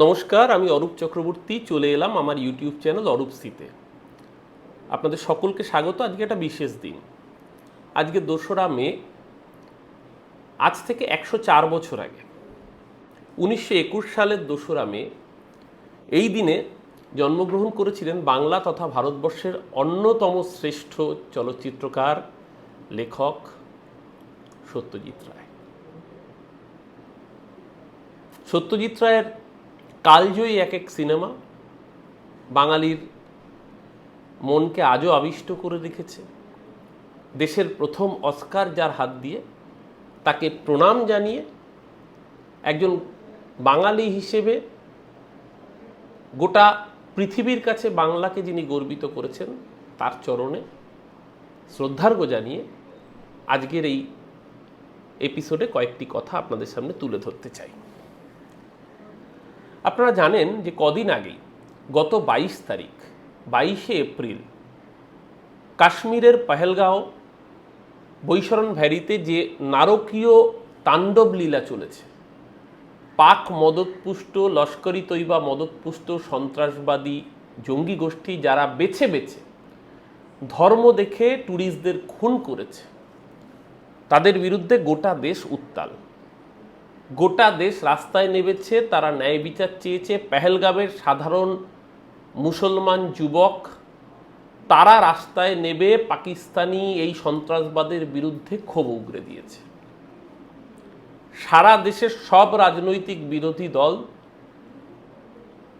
নমস্কার, আমি অরূপ চক্রবর্তী, চলে এলাম আমার ইউটিউব চ্যানেল অরূপ সিতে আপনাদের সকলকে স্বাগত, আজকে একটা বিশেষ দিন। আজকে দোসরা মে, আজ থেকে একশো চার বছর আগে। উনিশশো একুশ সালের দোসরা মে, এই দিনে জন্মগ্রহণ করেছিলেন বাংলা তথা ভারতবর্ষের অন্যতম শ্রেষ্ঠ চলচ্চিত্রকার, লেখক সত্যজিৎ রায়। সত্যজিৎ রায়ের কালজয়ী এক এক সিনেমা বাঙালির মনকে আজও আবিষ্ট করে রেখেছে। দেশের প্রথম অস্কার যার হাত দিয়ে তাকে প্রণাম জানিয়ে একজন বাঙালি হিসেবে গোটা পৃথিবীর কাছে বাংলাকে যিনি গর্বিত করেছেন, তার চরণে শ্রদ্ধার্ঘ জানিয়ে আজকের এই এপিসোডে কয়েকটি কথা আপনাদের সামনে তুলে ধরতে চাই। আপনারা জানেন যে কদিন আগেই, গত বাইশ তারিখ, বাইশে এপ্রিল, কাশ্মীরের পহেলগাঁও, বৈশরণ ভ্যারিতে যে নারকীয় তাণ্ডব লীলা চলেছে, পাক মদতপুষ্ট লস্করি তৈবা মদতপুষ্ট, সন্ত্রাসবাদী, জঙ্গি গোষ্ঠী যারা বেছে বেছে ধর্ম দেখে ট্যুরিস্টদের খুন করেছে, তাদের বিরুদ্ধে গোটা দেশ উত্তাল। গোটা দেশ রাস্তায় নেমেছে, তারা ন্যায় বিচার চেয়েছে। পেহেলগামের সাধারণ মুসলমান যুবক, তারা রাস্তায় নেবে, পাকিস্তানি এই সন্ত্রাসবাদের বিরুদ্ধে ক্ষোভ উগরে দিয়েছে। সারা দেশের সব রাজনৈতিক বিরোধী দল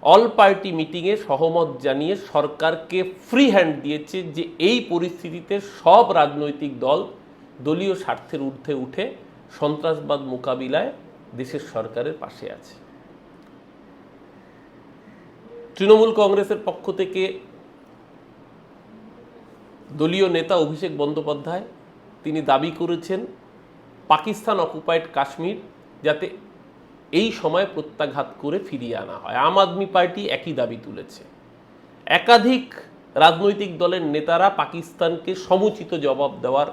অল পার্টি মিটিংয়ে সহমত জানিয়ে সরকারকে ফ্রি হ্যান্ড দিয়েছে যে এই পরিস্থিতিতে সব রাজনৈতিক দল দলীয় স্বার্থের ঊর্ধ্বে উঠে সন্ত্রাসবাদ মোকাবিলায় দেশের সরকারের পাশে আছে। তৃণমূল কংগ্রেসের পক্ষ থেকে দলীয় নেতা অভিষেক বন্দ্যোপাধ্যায়, তিনি দাবি করেছেন, পাকিস্তান অকুপাইড কাশ্মীর যাতে এই সময় প্রত্যাঘাত করে ফিরিয়ে আনা হয়। আম আদমি পার্টি একই দাবি তুলেছে। একাধিক রাজনৈতিক দলের নেতারা পাকিস্তানকে সমুচিত জবাব দেওয়ার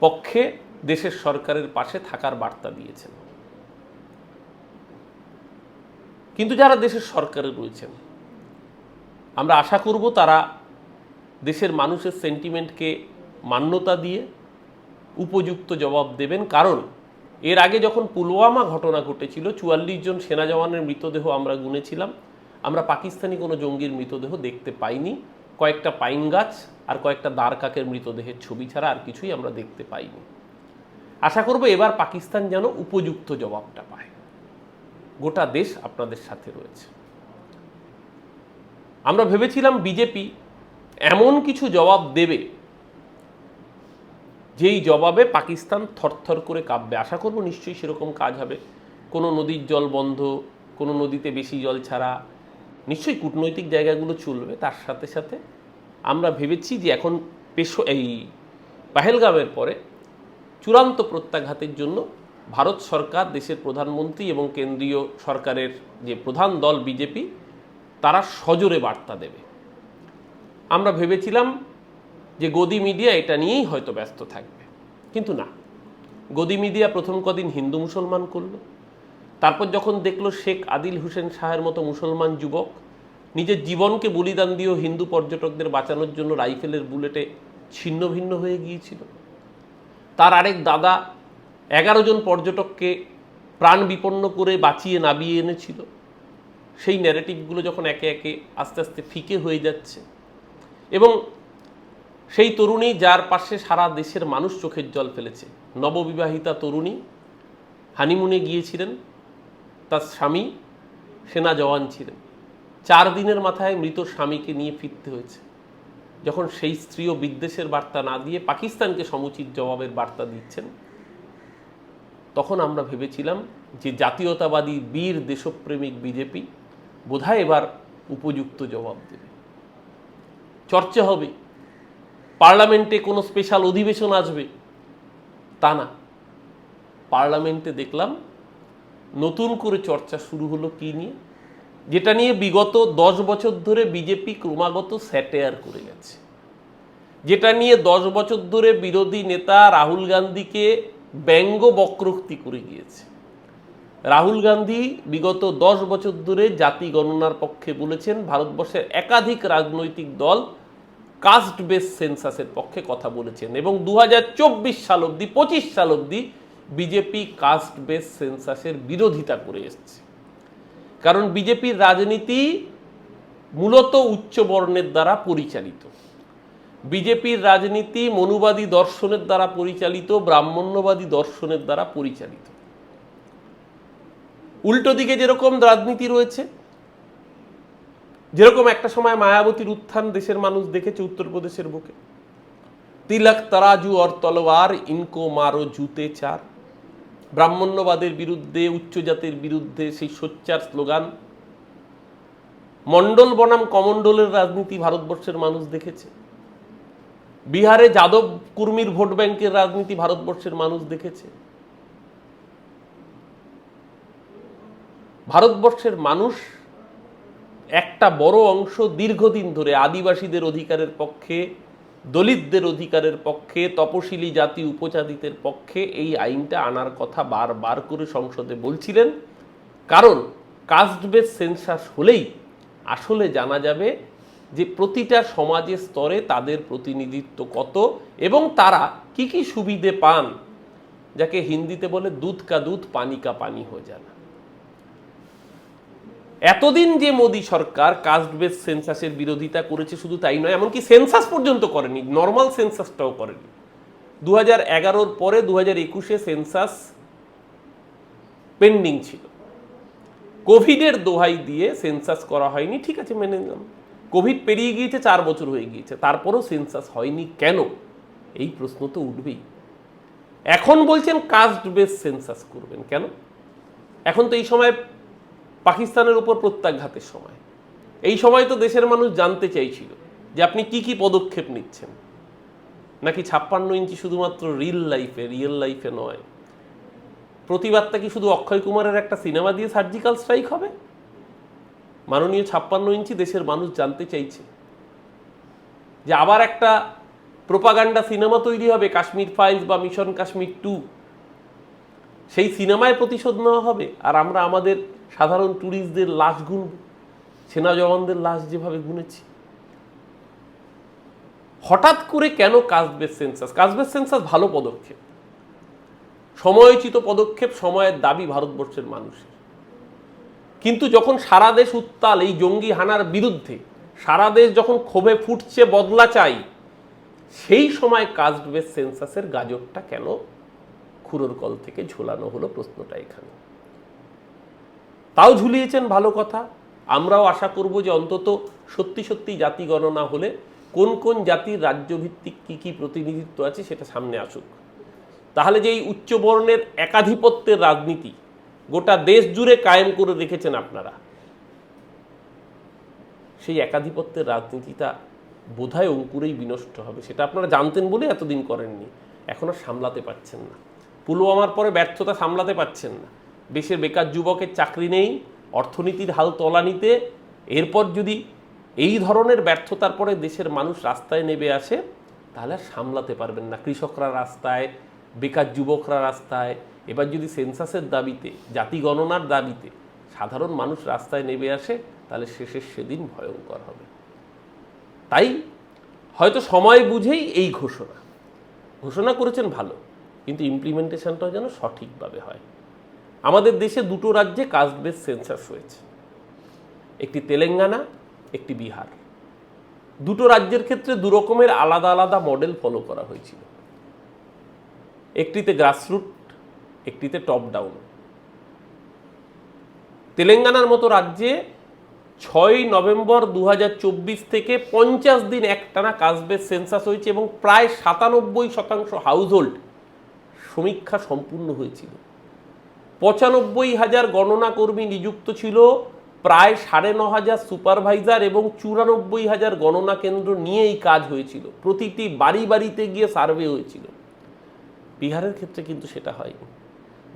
পক্ষে দেশের সরকারের পাশে থাকার বার্তা দিয়েছেন। কিন্তু যারা দেশের সরকারে রয়েছেন, আমরা আশা করব তারা দেশের মানুষের সেন্টিমেন্টকে মান্যতা দিয়ে উপযুক্ত জবাব দেবেন। কারণ এর আগে যখন পুলওয়ামা ঘটনা ঘটেছিল, চুয়াল্লিশ জন সেনা জওয়ানের মৃতদেহ আমরা গুনেছিলাম। আমরা পাকিস্তানি কোনো জঙ্গির মৃতদেহ দেখতে পাইনি। কয়েকটা পাইন গাছ আর কয়েকটা দ্বারকাকের মৃতদেহের ছবি ছাড়া আর কিছুই আমরা দেখতে পাইনি। আশা করব এবার পাকিস্তান যেন উপযুক্ত জবাবটা পায়। গোটা দেশ আপনাদের সাথে রয়েছে। আমরা ভেবেছিলাম বিজেপি এমন কিছু জবাব দেবে, যেই জবাবে পাকিস্তান থরথর করে কাঁপবে। আশা করব নিশ্চয়ই সেরকম কাজ হবে। কোনো নদীর জল বন্ধ, কোনো নদীতে বেশি জল ছাড়া। নিশ্চয়ই কূটনৈতিক জায়গাগুলো চলবে। তার সাথে সাথে আমরা ভেবেছি যে এখন পেশো এই পাহেলগামের পরে চূড়ান্ত প্রত্যাঘাতের জন্য ভারত সরকার, দেশের প্রধানমন্ত্রী এবং কেন্দ্রীয় সরকারের যে প্রধান দল বিজেপি, তারা সজোরে বার্তা দেবে। আমরা ভেবেছিলাম যে গদি মিডিয়া এটা নিয়েই হয়তো ব্যস্ত থাকবে, কিন্তু না। গদি মিডিয়া প্রথম কদিন হিন্দু মুসলমান করল, তারপর যখন দেখল শেখ আদিল হোসেন শাহের মতো মুসলমান যুবক নিজের জীবনকে বলিদান দিয়েও হিন্দু পর্যটকদের বাঁচানোর জন্য রাইফেলের বুলেটে ছিন্ন ভিন্ন হয়ে গিয়েছিল। তার আরেক দাদা এগারো জন পর্যটককে প্রাণ বিপন্ন করে বাঁচিয়ে নাবিয়ে এনেছিল। সেই ন্যারেটিভগুলো যখন একে একে আস্তে আস্তে ফিকে হয়ে যাচ্ছে এবং সেই তরুণী যার পাশে সারা দেশের মানুষ চোখের জল ফেলেছে। নববিবাহিতা তরুণী হানিমুনে গিয়েছিলেন, তার স্বামী সেনা জওয়ান ছিলেন। চার দিনের মাথায় মৃত স্বামীকে নিয়ে ফিরতে হয়েছে। যখন সেই স্ত্রীও বিদ্বেষের বার্তা না দিয়ে পাকিস্তানকে সমুচিত জবাবের বার্তা দিচ্ছেন, তখন আমরা ভেবেছিলাম যে জাতীয়তাবাদী বীর দেশপ্রেমিক বিজেপি বোধহয় এবার উপযুক্ত জবাব দেবে। চর্চা হবে, পার্লামেন্টে কোনো স্পেশাল অধিবেশন আসবে, তা না। পার্লামেন্টে দেখলাম নতুন করে চর্চা শুরু হলো কি নিয়ে? যেটা নিয়ে বিগত দশ বছর ধরে বিজেপি ক্রমাগত স্যাটেয়ার করে গেছে। যেটা নিয়ে দশ বছর ধরে বিরোধী নেতা রাহুল গান্ধীকে ব্যঙ্গ বক্রোক্তি করে গিয়েছে। রাহুল গান্ধী বিগত দশ বছর ধরে জাতি গণনার পক্ষে বলেছেন, ভারতবর্ষের একাধিক রাজনৈতিক দল কাস্ট বেস সেন্সাসের পক্ষে কথা বলেছেন এবং দু হাজার চব্বিশ সাল অবধি, পঁচিশ সাল অবধি বিজেপি কাস্ট বেস সেন্সাসের বিরোধিতা করে এসছে। কারণ বিজেপির রাজনীতি মূলত উচ্চ বর্ণের দ্বারা পরিচালিত। বিজেপির রাজনীতি মনুবাদী দর্শনের দ্বারা পরিচালিত, ব্রাহ্মণ্যবাদী দর্শনের দ্বারা পরিচালিত। উল্টো দিকে যেরকম রাজনীতি রয়েছে, যেরকম একটা সময় মায়াবতীর উত্থান দেশের মানুষ দেখেছে উত্তরপ্রদেশের বুকে। তিলক তারাজু অর তলোয়ার, ইনকো মারো জুতে চার। ব্রাহ্মণ্যবাদের বিরুদ্ধে উচ্চ জাতির বিরুদ্ধে সেই সোচ্চার স্লোগান, মণ্ডল বনাম কমণ্ডলের রাজনীতি ভারতবর্ষের মানুষ দেখেছে। বিহারে যাদব কুর্মীর ভোট ব্যাংকের রাজনীতি ভারতবর্ষের মানুষ দেখেছে। ভারতবর্ষের মানুষ একটা বড় অংশ দীর্ঘদিন ধরে আদিবাসীদের অধিকারের পক্ষে দলিতদের অধিকারের পক্ষে, তপশিলি জাতি উপজাতিদের পক্ষে এই আইনটা আনার কথা বারবার করে সংসদে বলছিলেন। কারণ কাস্ট বেস সেন্সাস হলেই আসলে জানা যাবে যে প্রতিটা সমাজের স্তরে তাদের প্রতিনিধিত্ব কত এবং তারা কি কি সুবিধে পান, যাকে হিন্দিতে বলে দুধ কা দুধ, পানি কা পানি হয়ে যানা এতদিন যে মোদী সরকার কাস্ট বেস সেন্সাসের বিরোধিতা করেছে শুধু তাই নয়, এমনকি সেন্সাস পর্যন্ত করেনি নর্মাল সেন্সাসটাও করেনি। দু হাজার এগারোর পরে দু হাজার একুশে সেন্সাস পেন্ডিং ছিল। কোভিডের দোহাই দিয়ে সেন্সাস করা হয়নি, ঠিক আছে, মেনে নিলাম। কোভিড পেরিয়ে গিয়েছে, চার বছর হয়ে গিয়েছে, তারপরও সেন্সাস হয়নি কেন? এই প্রশ্ন তো উঠবেই। এখন বলছেন কাস্ট বেস সেন্সাস করবেন কেন? এখন তো এই সময় পাকিস্তানের উপর প্রত্যাঘাতের সময়। এই সময় তো দেশের মানুষ জানতে চাইছিল যে আপনি কি কি পদক্ষেপ নিচ্ছেন। নাকি ছাপ্পান্ন ইঞ্চি শুধুমাত্র রিল লাইফে রিয়েল লাইফে নয়। প্রতিবাদটা কি শুধু অক্ষয় কুমারের একটা সিনেমা দিয়ে সার্জিক্যাল স্ট্রাইক হবে? মাননীয় ছাপ্পান্ন ইঞ্চি দেশের মানুষ জানতে চাইছে যে আবার একটা প্রোপাগান্ডা সিনেমা তৈরি হবে, কাশ্মীর ফাইলস বা মিশন কাশ্মীর টু সেই সিনেমায় প্রতিশোধ নেওয়া হবে। আর আমরা আমাদের সাধারণ ট্যুরিস্টদের লাশ গুনব, সেনা জওয়ানদের লাশ যেভাবে গুনেছি। হঠাৎ করে কেন কাজবেস সেন্সাস? কাজবেস সেন্সাস ভালো পদক্ষেপ। সময়োচিত পদক্ষেপ সময়ের দাবি ভারতবর্ষের মানুষের। কিন্তু যখন সারা দেশ উত্তাল এই জঙ্গি হানার বিরুদ্ধে, সারা দেশ যখন ক্ষোভে ফুটছে বদলা চাই, সেই সময় কাস্ট বেস সেন্সাসের গাজরটা কেন খুরোর কল থেকে ঝোলানো হলো প্রশ্নটা এখানে। তাও ঝুলিয়েছেন ভালো কথা। আমরাও আশা করব যে অন্তত সত্যি সত্যি জাতি গণনা হলে কোন কোন জাতির রাজ্যভিত্তিক কি কি প্রতিনিধিত্ব আছে সেটা সামনে আসুক। তাহলে যে এই উচ্চবর্ণের একাধিপত্যের রাজনীতি গোটা দেশ জুড়ে কায়েম করে রেখেছেন আপনারা, সেই একাধিপত্যের রাজনীতিটা বোধহয় অঙ্কুরেই বিনষ্ট হবে, সেটা আপনারা জানতেন বলে এতদিন করেননি। এখন আর সামলাতে পারছেন না। পুলওয়ামার পরে ব্যর্থতা সামলাতে পারছেন না। দেশের বেকার যুবকের চাকরি নেই, অর্থনীতির হাল তলানিতে, এরপর যদি এই ধরনের ব্যর্থতার পরে দেশের মানুষ রাস্তায় নেমে আসে, তাহলে আর সামলাতে পারবেন না। কৃষকরা রাস্তায়, বেকার যুবকরা রাস্তায়, এবার যদি সেন্সাসের দাবিতে, জাতি গণনার দাবিতে সাধারণ মানুষ রাস্তায় নেমে আসে, তাহলে শেষের সেদিন ভয়ঙ্কর হবে। তাই হয়তো সময় বুঝেই এই ঘোষণা। ঘোষণা করেছেন ভালো, কিন্তু ইমপ্লিমেন্টেশনটাও যেন সঠিকভাবে হয়। আমাদের দেশে দুটো রাজ্যে কাস্ট বেস সেন্সাস হয়েছে। একটি তেলেঙ্গানা, একটি বিহার। দুটো রাজ্যের ক্ষেত্রে দু রকমের আলাদা আলাদা মডেল ফলো করা হয়েছিল। একটিতে গ্রাসরুট, একটিতে টপ ডাউন তেলেঙ্গানার মতো রাজ্যে ছয় নভেম্বর দু হাজার চব্বিশ থেকে পঞ্চাশ দিন একটানা কাজবেস সেন্সাস হয়েছে এবং প্রায় সাতানব্বই শতাংশ হাউসহোল্ড সমীক্ষা সম্পূর্ণ হয়েছিল। পঁচানব্বই হাজার গণনা কর্মী নিযুক্ত ছিল, প্রায় সাড়ে ন হাজার সুপারভাইজার এবং চুরানব্বই হাজার গণনা কেন্দ্র নিয়ে এই কাজ হয়েছিল। প্রতিটি বাড়ি বাড়িতে গিয়ে সার্ভে হয়েছিল। বিহারের ক্ষেত্রে কিন্তু সেটা হয়নি।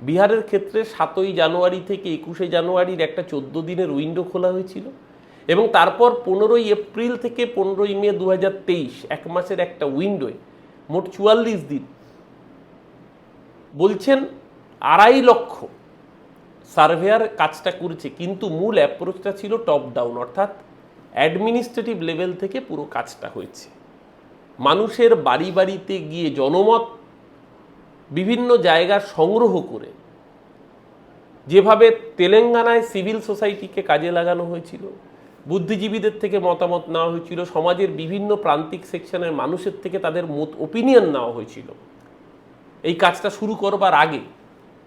বিহারের ক্ষেত্রে সাতই জানুয়ারি থেকে একুশে জানুয়ারির একটা চোদ্দ দিনের উইন্ডো খোলা হয়েছিল এবং তারপর পনেরোই এপ্রিল থেকে পনেরোই মে দু এক মাসের একটা উইন্ডোয় মোট চুয়াল্লিশ দিন। বলছেন আড়াই লক্ষ সার্ভেয়ার কাজটা করছে, কিন্তু মূল অ্যাপ্রোচটা ছিল টপ ডাউন অর্থাৎ অ্যাডমিনিস্ট্রেটিভ লেভেল থেকে পুরো কাজটা হয়েছে। মানুষের বাড়ি বাড়িতে গিয়ে জনমত বিভিন্ন জায়গা সংগ্রহ করে, যেভাবে তেলেঙ্গানায় সিভিল সোসাইটিকে কাজে লাগানো হয়েছিল, বুদ্ধিজীবীদের থেকে মতামত নেওয়া হয়েছিল, সমাজের বিভিন্ন প্রান্তিক সেকশনের মানুষের থেকে তাদের মত ওপিনিয়ন নেওয়া হয়েছিল। এই কাজটা শুরু করবার আগে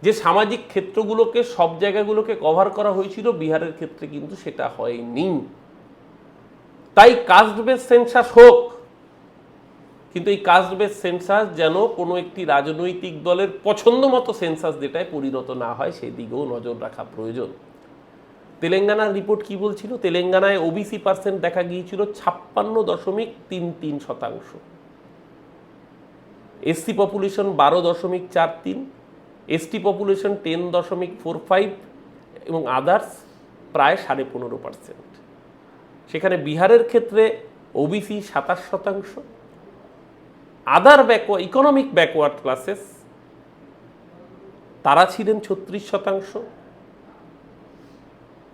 যে সামাজিক ক্ষেত্রগুলোকে, সব জায়গাগুলোকে কভার করা হয়েছিল, বিহারের ক্ষেত্রে কিন্তু সেটা হয়নি। তাই কাস্ট বেস সেন্সাস হোক, কিন্তু এই কাস্ট বেস সেন্সাস যেন কোনো একটি রাজনৈতিক দলের পছন্দ মতো সেন্সাস যেটায় পরিণত না হয় সেদিকেও নজর রাখা প্রয়োজন। তেলেঙ্গানার রিপোর্ট কি বলছিল? তেলেঙ্গানায় ওবিসি পার্সেন্ট দেখা গিয়েছিল ছাপ্পান্ন দশমিক তিন তিন শতাংশ। এসসি পপুলেশন বারো দশমিক চার তিন এসটি পপুলেশন টেন দশমিক ফোর ফাইভ এবং আদার্স প্রায় সাড়ে পনেরো পার্সেন্ট সেখানে বিহারের ক্ষেত্রে ওবিসি সাতাশ শতাংশ other backward economic backward classes তারা ছিলেন ছত্রিশ শতাংশ,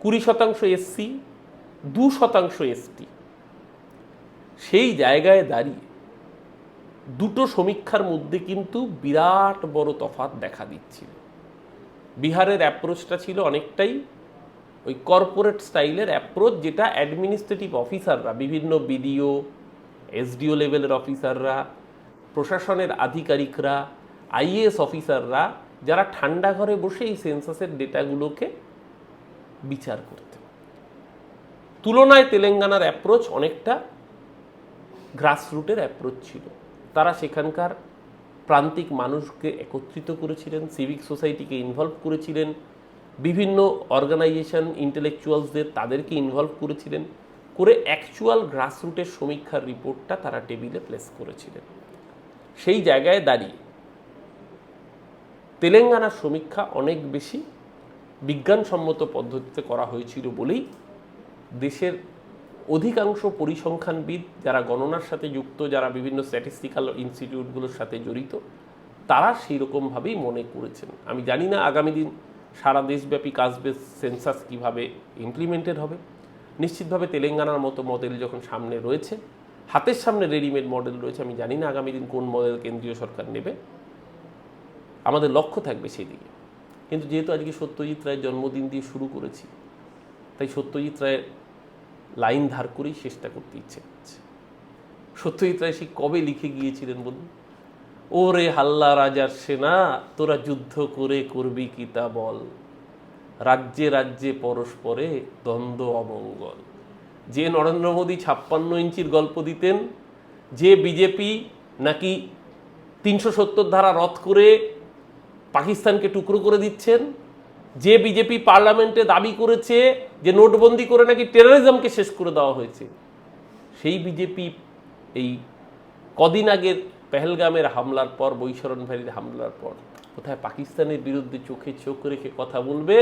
কুড়ি শতাংশ এসসি দু শতাংশ এসটি সেই জায়গায় দাঁড়িয়ে দুটো সমীক্ষার মধ্যে কিন্তু বিরাট বড় তফাৎ দেখা দিচ্ছিল। বিহারের অ্যাপ্রোচটা ছিল অনেকটাই ওই কর্পোরেট স্টাইলের অ্যাপ্রোচ, যেটা অ্যাডমিনিস্ট্রেটিভ অফিসাররা, বিভিন্ন বিডিও, এসডিও লেভেলের অফিসাররা, প্রশাসনের আধিকারিকরা, আইএএস অফিসাররা, যারা ঠান্ডা ঘরে বসে এই সেন্সাসের ডেটাগুলোকে বিচার করতে তুলনায় তেলেঙ্গানার অ্যাপ্রোচ অনেকটা গ্রাসরুটের অ্যাপ্রোচ ছিল। তারা সেখানকার প্রান্তিক মানুষকে একত্রিত করেছিলেন সিভিক সোসাইটিকে ইনভলভ করেছিলেন, বিভিন্ন অর্গানাইজেশন ইন্টেলেকচুয়ালসদের তাদেরকে ইনভলভ করেছিলেন, করে অ্যাকচুয়াল গ্রাসরুটের সমীক্ষার রিপোর্টটা তারা টেবিলে প্লেস করেছিলেন। সেই জায়গায় দাঁড়িয়ে তেলেঙ্গানার সমীক্ষা অনেক বেশি বিজ্ঞানসম্মত পদ্ধতিতে করা হয়েছিল বলেই দেশের অধিকাংশ পরিসংখ্যানবিদ যারা গণনার সাথে যুক্ত, যারা বিভিন্ন স্ট্যাটিস্টিক্যাল ইনস্টিটিউটগুলোর সাথে জড়িত, তারা সেই রকমভাবেই মনে করেছেন। আমি জানি না আগামী দিন সারা দেশব্যাপী কাজবেস সেন্সাস কীভাবে ইমপ্লিমেন্টেড হবে। নিশ্চিতভাবে তেলেঙ্গানার মতো মডেল যখন সামনে রয়েছে, হাতের সামনে রেডিমেড মডেল রয়েছে, আমি জানি না আগামী দিন কোন মডেল কেন্দ্রীয় সরকার নেবে। আমাদের লক্ষ্য থাকবে সেই দিকে। কিন্তু যেহেতু আজকে সত্যজিৎ রায়ের জন্মদিন দিয়ে শুরু করেছি, তাই সত্যজিৎ রায়ের লাইন ধার করেই শেষটা করতে ইচ্ছে করছে। সত্যজিৎ রায় সে কবে লিখে গিয়েছিলেন বলুন? ওরে হাল্লা রাজার সেনা, তোরা যুদ্ধ করে করবি কি তা বল? রাজ্যে রাজ্যে পরস্পরে দ্বন্দ্ব অমঙ্গল। যে নরেন্দ্র মোদী ছাপ্পান্ন ইঞ্চির গল্প দিতেন, যে বিজেপি নাকি তিনশো সত্তর ধারা রদ করে পাকিস্তানকে টুকরো করে দিচ্ছেন, যে বিজেপি পার্লামেন্টে দাবি করেছে যে নোটবন্দি করে নাকি টেরোরিজমকে শেষ করে দেওয়া হয়েছে। সেই বিজেপি এই কদিন আগের পেহেলগামের হামলার পর বৈশরণভারীর হামলার পর, কোথায় পাকিস্তানের বিরুদ্ধে চোখে চোখ রেখে কথা বলবে?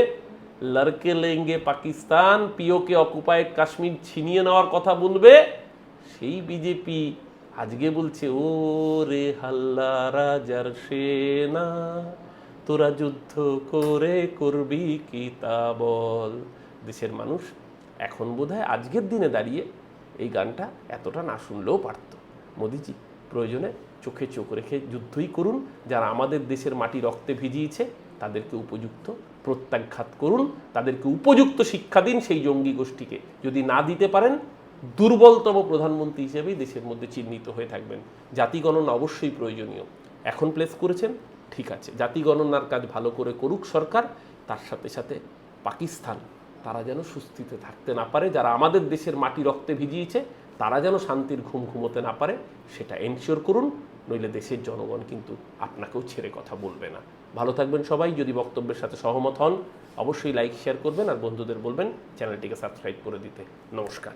লড়কে লেঙ্গে পাকিস্তান, পিওকে অকুপায়েড কাশ্মীর ছিনিয়ে নেওয়ার কথা বলবে? সেই বিজেপি আজকে বলছে ও রে হাল্লা রাজার সেনা, তোরা যুদ্ধ করে করবি কি তা বল? দেশের মানুষ এখন বোধহয় আজকের দিনে দাঁড়িয়ে এই গানটা এতটা না শুনলেও পারত। মোদিজি, প্রয়োজনে চোখে চোখ রেখে যুদ্ধই করুন। যারা আমাদের দেশের মাটি রক্তে ভিজিয়েছে, তাদেরকে উপযুক্ত প্রত্যাঘাত করুন। তাদেরকে উপযুক্ত শিক্ষা দিন সেই জঙ্গি গোষ্ঠীকে। যদি না দিতে পারেন, দুর্বলতম প্রধানমন্ত্রী হিসেবেই দেশের মধ্যে চিহ্নিত হয়ে থাকবেন। জাতি গণনা অবশ্যই প্রয়োজনীয়। এখন প্লেস করেছেন, ঠিক আছে। জাতিগণনার কাজ ভালো করে করুক সরকার, তার সাথে সাথে পাকিস্তান তারা যেন সুস্থিতে থাকতে না পারে, যারা আমাদের দেশের মাটি রক্তে ভিজিয়েছে, তারা যেন শান্তির ঘুম ঘুমোতে না পারে, সেটা এনশিওর করুন, নইলে দেশের জনগণ কিন্তু আপনাকেও ছেড়ে কথা বলবে না। ভালো থাকবেন সবাই, যদি বক্তব্যের সাথে সহমত হন, অবশ্যই লাইক শেয়ার করবেন, আর বন্ধুদের বলবেন, চ্যানেলটিকে সাবস্ক্রাইব করে দিতে। নমস্কার।